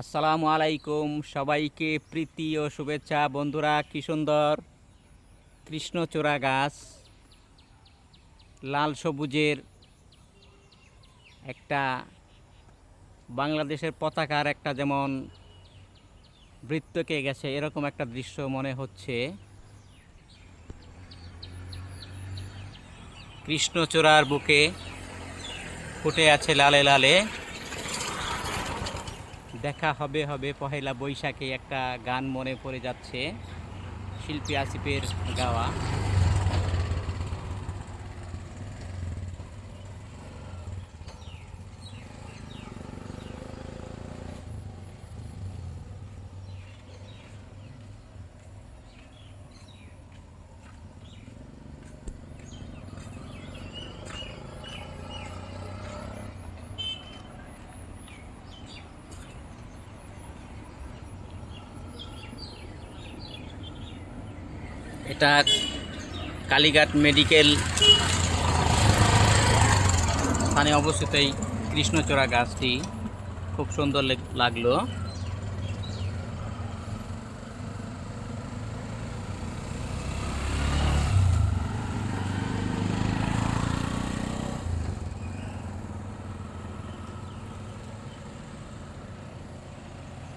আসসালামু আলাইকুম সবাইকে প্রীতি ও শুভেচ্ছা। বন্ধুরা, কি সুন্দর? কৃষ্ণচূড়া গাছ, লাল সবুজের একটা বাংলাদেশের পতাকার একটা যেমন বৃত্তকে গেছে, এরকম একটা দৃশ্য মনে হচ্ছে। কৃষ্ণচূড়ার বুকে ফুটে আছে লালে লালে। দেখা হবে হবে পহেলা বৈশাখে একটা গান মনে পড়ে যাচ্ছে শিল্পী আসিফের গাওয়া। এটা কালীঘাট মেডিকেল স্থানে অবস্থিত এই কৃষ্ণচূড়া গাছটি। খুব সুন্দর লেগ- লাগল।